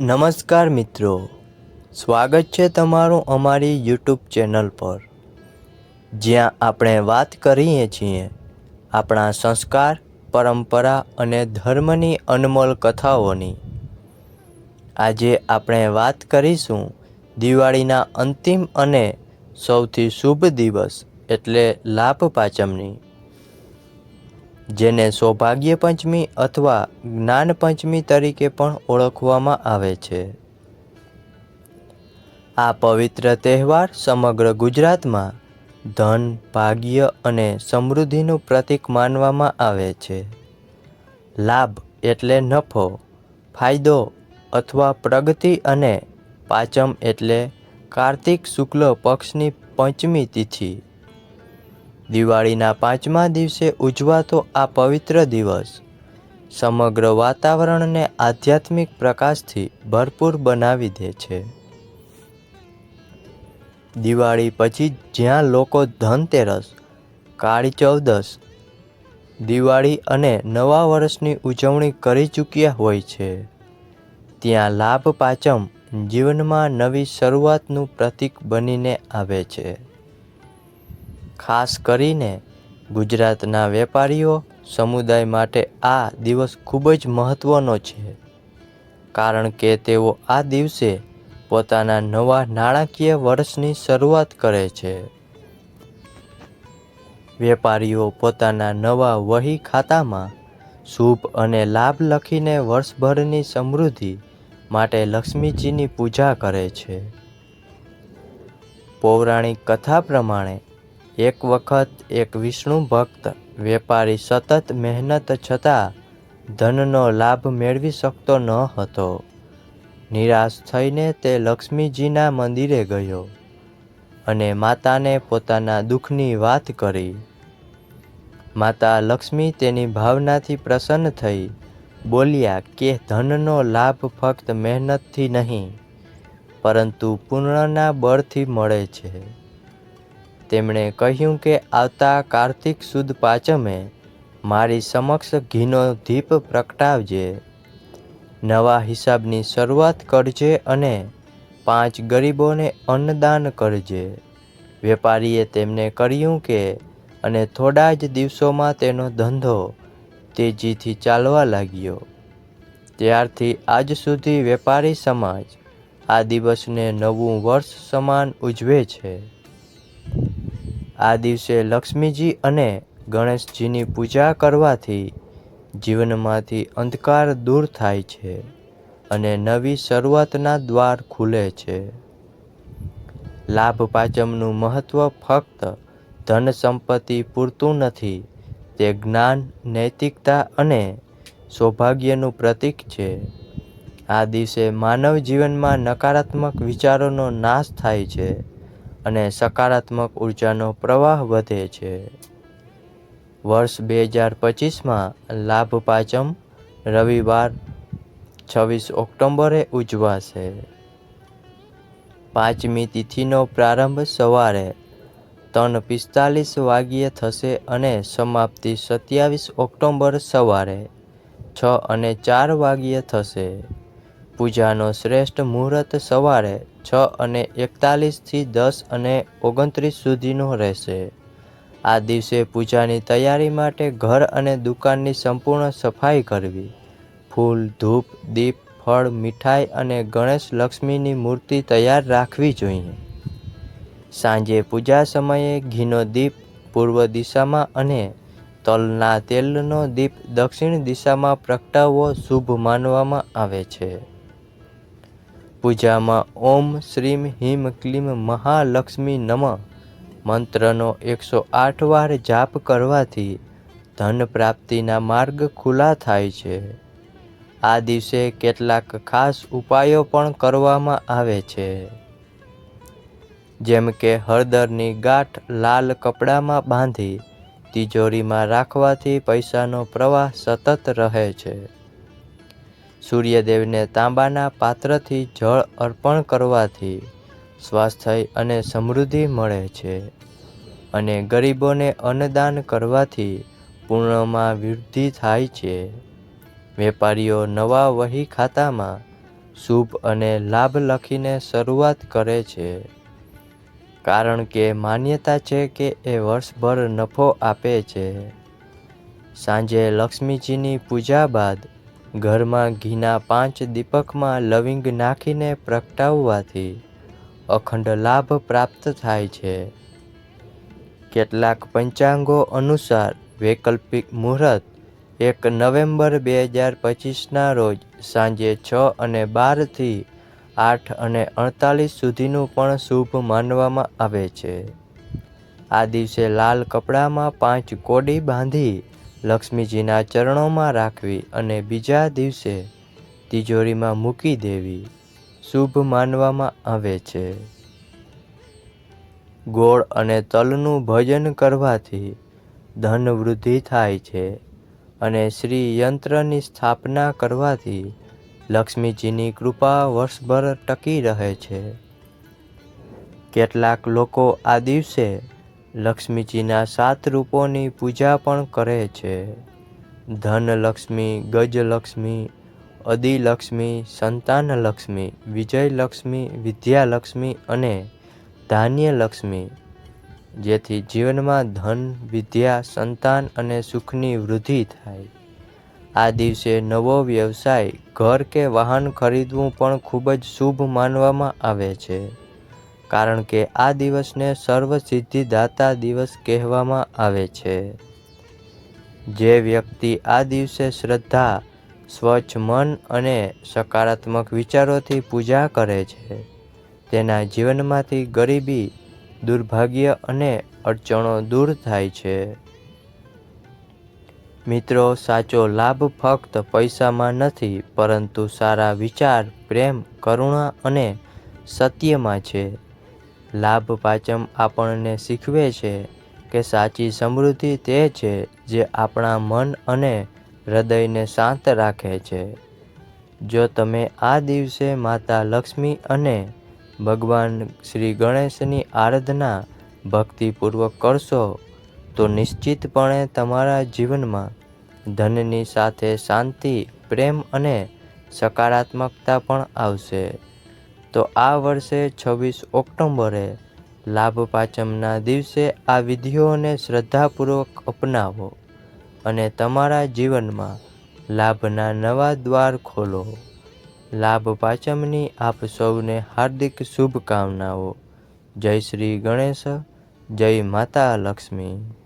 નમસ્કાર મિત્રો, સ્વાગત છે તમારું અમારી યુટ્યુબ ચેનલ પર. જ્યાં આપણે વાત કરીએ છીએ આપણા સંસ્કાર, પરંપરા અને ધર્મની અનમોલ કથાઓની. આજે આપણે વાત કરીશું દિવાળીના અંતિમ અને સૌથી શુભ દિવસ એટલે લાભ પાંચમની જેને સૌભાગ્ય પંચમી અથવા જ્ઞાન પંચમી તરીકે પણ ઓળખવામાં આવે છે. આ પવિત્ર તહેવાર સમગ્ર ગુજરાતમાં ધન, ભાગ્ય અને સમૃદ્ધિનું પ્રતીક માનવામાં આવે છે. લાભ એટલે નફો, ફાયદો અથવા પ્રગતિ અને પાચમ એટલે કાર્તિક શુક્લ પક્ષની પંચમી તિથિ. દિવાળીના પાંચમા દિવસે ઉજવાતો આ પવિત્ર દિવસ સમગ્ર વાતાવરણને આધ્યાત્મિક પ્રકાશથી ભરપૂર બનાવી દે છે. દિવાળી પછી જ્યાં લોકો ધનતેરસ, કાળી ચૌદસ, દિવાળી અને નવા વર્ષની ઉજવણી કરી ચૂક્યા હોય છે, ત્યાં લાભ પાંચમ જીવનમાં નવી શરૂઆતનું પ્રતીક બનીને આવે છે. ખાસ કરીને ગુજરાતના વેપારીઓ સમુદાય માટે આ દિવસ ખૂબ જ મહત્ત્વનો છે. કારણ કે તેઓ આ દિવસે પોતાના નવા નાણાકીય વર્ષની શરૂઆત કરે છે. વેપારીઓ પોતાના નવા વહી ખાતામાં શુભ અને લાભ લખીને વર્ષભરની સમૃદ્ધિ માટે લક્ષ્મીજીની પૂજા કરે છે. પૌરાણિક કથા પ્રમાણે એક વખત એક વિષ્ણુ ભક્ત વેપારી સતત મહેનત છતાં ધનનો લાભ મેળવી શકતો ન હતો. નિરાશ થઈને તે લક્ષ્મીજીના મંદિરે ગયો અને માતાને પોતાના દુઃખની વાત કરી. માતા લક્ષ્મી તેની ભાવનાથી પ્રસન્ન થઈ, બોલ્યા કે ધનનો લાભ ફક્ત મહેનતથી નહીં, પરંતુ પૂર્ણના બળથી મળે છે. તેમણે કહ્યું કે આવતા કાર્તિક સુદ પાંચમે મારી સમક્ષ ઘીનો દીપ પ્રગટાવજે. નવા હિસાબની શરૂઆત કરજે અને પાંચ ગરીબોને અન્નદાન કરજે. વેપારીએ તેમને કર્યું કે, અને થોડા જ દિવસોમાં તેનો ધંધો તેજીથી ચાલવા લાગ્યો. ત્યારથી આજ સુધી વેપારી સમાજ આ દિવસને નવું વર્ષ સમાન ઉજવે છે. આ દિવસે લક્ષ્મીજી અને ગણેશજીની પૂજા કરવાથી જીવનમાંથી અંધકાર દૂર થાય છે અને નવી શરૂઆતના દ્વાર ખુલે છે. લાભ પાંચમનું મહત્ત્વ ફક્ત ધન સંપત્તિ પૂરતું નથી, તે જ્ઞાન, નૈતિકતા અને સૌભાગ્યનું પ્રતીક છે. આ દિવસે માનવ જીવનમાં નકારાત્મક વિચારોનો નાશ થાય છે. અને સકારાત્મક ઉર્જાનો પ્રવાહ વધે છે. વર્ષ બે હજાર પચીસમાં લાભ પાંચમ રવિવાર છવ્વીસ ઓક્ટોબરે ઉજવાશે. પાંચમી તિથિનો પ્રારંભ સવારે ત્રણ પિસ્તાલીસ વાગ્યે થશે અને સમાપ્તિ સત્યાવીસ ઓક્ટોબર સવારે છ અને ચાર વાગ્યે થશે. પૂજાનો શ્રેષ્ઠ મુહૂર્ત સવારે છ અને એકતાલીસથી દસ અને ઓગણત્રીસ સુધીનો રહેશે. આ દિવસે પૂજાની તૈયારી માટે ઘર અને દુકાનની સંપૂર્ણ સફાઈ કરવી. ફૂલ, ધૂપ, દીપ, ફળ, મીઠાઈ અને ગણેશ લક્ષ્મીની મૂર્તિ તૈયાર રાખવી જોઈએ. સાંજે પૂજા સમયે ઘીનો દીપ પૂર્વ દિશામાં અને તલના તેલનો દીપ દક્ષિણ દિશામાં પ્રગટાવવો શુભ માનવામાં આવે છે. પૂજામાં ઓમ શ્રીમ હિમ ક્લીમ મહાલક્ષ્મી નમ. મંત્રનો એકસો આઠ વાર જાપ કરવાથી ધન પ્રાપ્તિના માર્ગ ખુલ્લા થાય છે. આ દિવસે કેટલાક ખાસ ઉપાયો પણ કરવામાં આવે છે. જેમ કે હળદરની ગાંઠ લાલ કપડામાં બાંધી, તિજોરીમાં રાખવાથી પૈસાનો પ્રવાહ સતત રહે છે. સૂર્યદેવને તાંબાના પાત્રથી જળ અર્પણ કરવાથી સ્વાસ્થ્ય અને સમૃદ્ધિ મળે છે. અને ગરીબોને અન્નદાન કરવાથી પૂર્ણમાં વૃદ્ધિ થાય છે. વેપારીઓ નવા વહી ખાતામાં શુભ અને લાભ લખીને શરૂઆત કરે છે. કારણ કે માન્યતા છે કે એ વર્ષભર નફો આપે છે. સાંજે લક્ષ્મીજીની પૂજા બાદ ઘરમાં ઘીના પાંચ દીપકમાં લવિંગ નાખીને પ્રગટાવવાથી અખંડ લાભ પ્રાપ્ત થાય છે. કેટલાક પંચાંગો અનુસાર વૈકલ્પિક મુહૂર્ત એક નવેમ્બર બે હજાર પચીસના રોજ સાંજે છ અને બારથી આઠ અને અડતાલીસ સુધીનું પણ શુભ માનવામાં આવે છે. આ દિવસે લાલ કપડામાં પાંચ કોડી બાંધી લક્ષ્મીજીના ચરણોમાં રાખવી અને બીજા દિવસે તિજોરીમાં મૂકી દેવી શુભ માનવામાં આવે છે. ગોળ અને તલનું ભજન કરવાથી ધન વૃદ્ધિ થાય છે અને શ્રી યંત્રની સ્થાપના કરવાથી લક્ષ્મીજીની કૃપા વર્ષભર ટકી રહે છે. કેટલાક લોકો આ દિવસે લક્ષ્મીજીના સાત રૂપોની પૂજા પણ કરે છે. ધનલક્ષ્મી, ગજલક્ષ્મી, અદિલક્ષ્મી, સંતાનલક્ષ્મી, વિજયલક્ષ્મી, વિદ્યાલક્ષ્મી અને ધાન્યલક્ષ્મી, જેથી જીવનમાં ધન, વિદ્યા, સંતાન અને સુખની વૃદ્ધિ થાય. આ દિવસે નવો વ્યવસાય, ઘર કે વાહન ખરીદવું પણ ખૂબ જ શુભ માનવામાં આવે છે. કારણ કે આ દિવસને સર્વ સિદ્ધિદાતા દિવસ કહેવામાં આવે છે. જે વ્યક્તિ આ દિવસે શ્રદ્ધા, સ્વચ્છ મન અને સકારાત્મક વિચારોથી પૂજા કરે છે, તેના જીવનમાંથી ગરીબી, દુર્ભાગ્ય અને અડચણો દૂર થાય છે. મિત્રો, સાચો લાભ ફક્ત પૈસામાં નથી, પરંતુ સારા વિચાર, પ્રેમ, કરુણા અને સત્યમાં છે. લાભ પાચમ આપણને શીખવે છે કે સાચી સમૃદ્ધિ તે છે જે આપણા મન અને હૃદયને શાંત રાખે છે. જો તમે આ દિવસે માતા લક્ષ્મી અને ભગવાન શ્રી ગણેશની આરાધના ભક્તિપૂર્વક કરશો, તો નિશ્ચિતપણે તમારા જીવનમાં ધનની સાથે શાંતિ, પ્રેમ અને સકારાત્મકતા પણ આવશે. તો આ વર્ષે છવ્વીસ ઓક્ટોબરે લાભ પાંચમના દિવસે આ વિધિઓને શ્રદ્ધાપૂર્વક અપનાવો અને તમારા જીવનમાં લાભના નવા દ્વાર ખોલો. લાભ પાંચમની આપ સૌને હાર્દિક શુભકામનાઓ. જય શ્રી ગણેશ, જય માતા લક્ષ્મી.